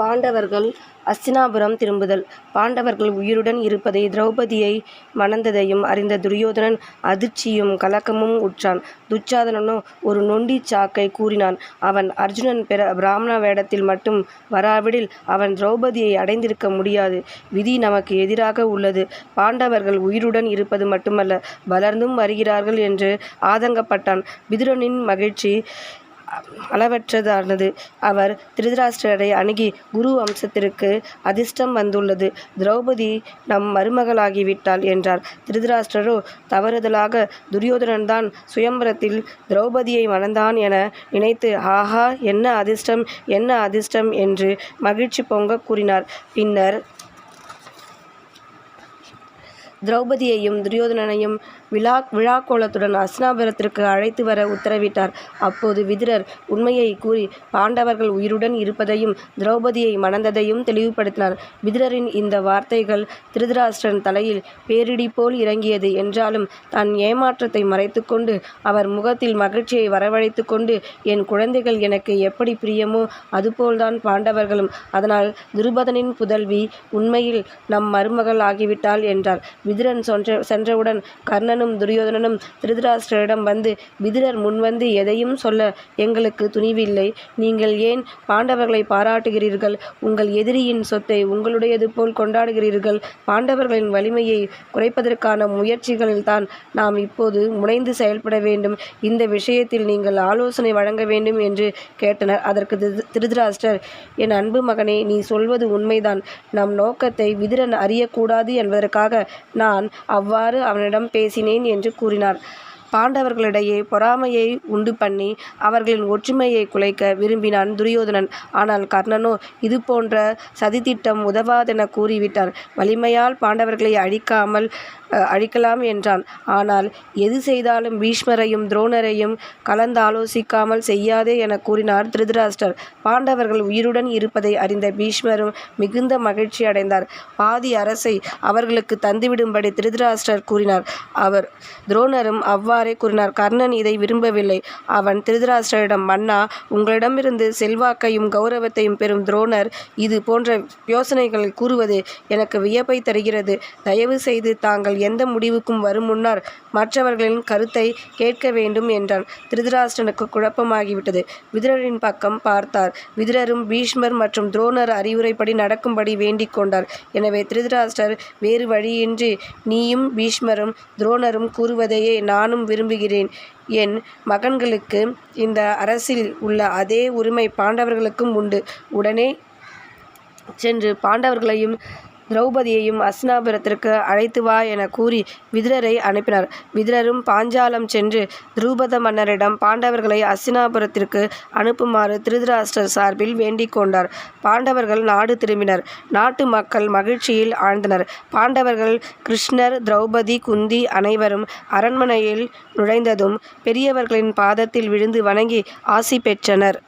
பாண்டவர்கள் அஸ்தினாபுரம் திரும்புதல் பாண்டவர்கள் உயிருடன் இருப்பதை திரௌபதியை மணந்ததையும் அறிந்த துரியோதனன் அதிர்ச்சியும் கலக்கமும் உற்றான். துச்சாதனனோ ஒரு நொண்டிச் சாக்கை கூறினான். அவன் அர்ஜுனன் பெற பிராமண வேடத்தில் மட்டும் வராவிடில் அவன் திரௌபதியை அடைந்திருக்க முடியாது. விதி நமக்கு எதிராக உள்ளது. பாண்டவர்கள் உயிருடன் இருப்பது மட்டுமல்ல வளர்ந்தும் வருகிறார்கள் என்று ஆதங்கப்பட்டான். விதுரனின் மகிழ்ச்சி அளவற்றதானது. அவர் திருதராஷ்டிரரை அணுகி குரு வம்சத்திற்கு அதிர்ஷ்டம் வந்துள்ளது. திரௌபதி நம் மருமகளாகிவிட்டாள் என்றார். திருதராஷ்டிரரோ தவறுதலாக துரியோதனன்தான் சுயம்பரத்தில் திரௌபதியை மணந்தான் என நினைத்து ஆஹா என்ன அதிர்ஷ்டம் என்ன அதிர்ஷ்டம் என்று மகிழ்ச்சி பொங்க கூறினார். பின்னர் திரௌபதியையும் துரியோதனனையும் விழா விழாக்கோலத்துடன் அஸ்னாபுரத்திற்கு அழைத்து வர உத்தரவிட்டார். அப்போது விதுரர் உண்மையை கூறி பாண்டவர்கள் உயிருடன் இருப்பதையும் திரௌபதியை மணந்ததையும் தெளிவுபடுத்தினார். விதுரரின் இந்த வார்த்தைகள் திருதராஷ்டிரன் தலையில் பேரிடி போல் இறங்கியது. என்றாலும் தன் ஏமாற்றத்தை மறைத்துக்கொண்டு அவர் முகத்தில் மகிழ்ச்சியை வரவழைத்து கொண்டு என் குழந்தைகள் எனக்கு எப்படி பிரியமோ அதுபோல்தான் பாண்டவர்களும். அதனால் துருபதனின் புதல்வி உண்மையில் நம் மருமகள் ஆகிவிட்டாள் என்றார். விதுரன் சென்றவுடன் கர்ணனும் துரியோதனனும் திருதராஷ்டிரரிடம் வந்து விதுரர் முன்வந்து எதையும் சொல்ல எங்களுக்கு துணிவில்லை. நீங்கள் ஏன் பாண்டவர்களை பாராட்டுகிறீர்கள்? உங்கள் எதிரியின் சொத்தை உங்களுடையது போல் கொண்டாடுகிறீர்கள். பாண்டவர்களின் வலிமையை குறைப்பதற்கான முயற்சிகளில்தான் நாம் இப்போது முனைந்து செயல்பட வேண்டும். இந்த விஷயத்தில் நீங்கள் ஆலோசனை வழங்க வேண்டும் என்று கேட்டனர். அதற்கு திருதராஷ்டர் என் அன்பு மகனே நீ சொல்வது உண்மைதான். நம் நோக்கத்தை விதிரன் அறியக்கூடாது என்பதற்காக நான் அவ்வாறு அவனிடம் பேசினேன் என்று கூறினார். பாண்டவர்களிடையே பொறாமையை உண்டு பண்ணி அவர்களின் ஒற்றுமையை குலைக்க விரும்பினான் துரியோதனன். ஆனால் கர்ணனோ இது போன்ற சதித்திட்டம் உதவாதென கூறிவிட்டான். வலிமையால் பாண்டவர்களை அழிக்காமல் அழிக்கலாம் என்றான். ஆனால் எது செய்தாலும் பீஷ்மரையும் துரோணரையும் கலந்தாலோசிக்காமல் செய்யாதே என கூறினார் திருதராஷ்டர் பாண்டவர்கள் உயிருடன் இருப்பதை அறிந்த பீஷ்மரும் மிகுந்த மகிழ்ச்சி அடைந்தார். பாதி அரசை அவர்களுக்கு தந்துவிடும்படி திருதராஷ்டர் கூறினார். அவர் துரோணரும் அவ்வாறு கூறினார். கர்ணன் இதை விரும்பவில்லை. அவன் திருதராஷ்டிரரிடம் மன்னா உங்களிடமிருந்து செல்வாக்கையும் கௌரவத்தையும் பெறும் துரோணர் இது போன்ற யோசனைகளை கூறுவது எனக்கு வியப்பை தருகிறது. தயவு செய்து தாங்கள் எந்த முடிவுக்கும் வரும் முன்னர் மற்றவர்களின் கருத்தை கேட்க வேண்டும் என்றான். திருதராஷ்டிரனுக்குக் குழப்பமாகிவிட்டது. விதுரரின் பக்கம் பார்த்தார். விதுரரும் பீஷ்மர் மற்றும் துரோணர் அறிவுரைப்படி நடக்கும்படி வேண்டிக் கொண்டார். எனவே திருதராஷ்டர் வேறு வழியின்றி நீயும் பீஷ்மரும் துரோணரும் கூறுவதையே நானும் விரும்புகிறேன். என் மகன்களுக்கு இந்த அரசில் உள்ள அதே உரிமை பாண்டவர்களுக்கும் உண்டு. உடனே சென்று பாண்டவர்களையும் திரௌபதியையும் அஸ்னாபுரத்திற்கு அழைத்து வா என கூறி விதிரரை அனுப்பினார். விதிரரும் பாஞ்சாலம் சென்று திரூபத மன்னரிடம் பாண்டவர்களை ஹஸ்தினாபுரத்திற்கு அனுப்புமாறு திருதராஷ்டர் சார்பில் வேண்டிக் கொண்டார். பாண்டவர்கள் நாடு திரும்பினர். நாட்டு மக்கள் மகிழ்ச்சியில் ஆழ்ந்தனர். பாண்டவர்கள் கிருஷ்ணர் திரௌபதி குந்தி அனைவரும் அரண்மனையில் நுழைந்ததும் பெரியவர்களின் பாதத்தில் விழுந்து வணங்கி ஆசி பெற்றனர்.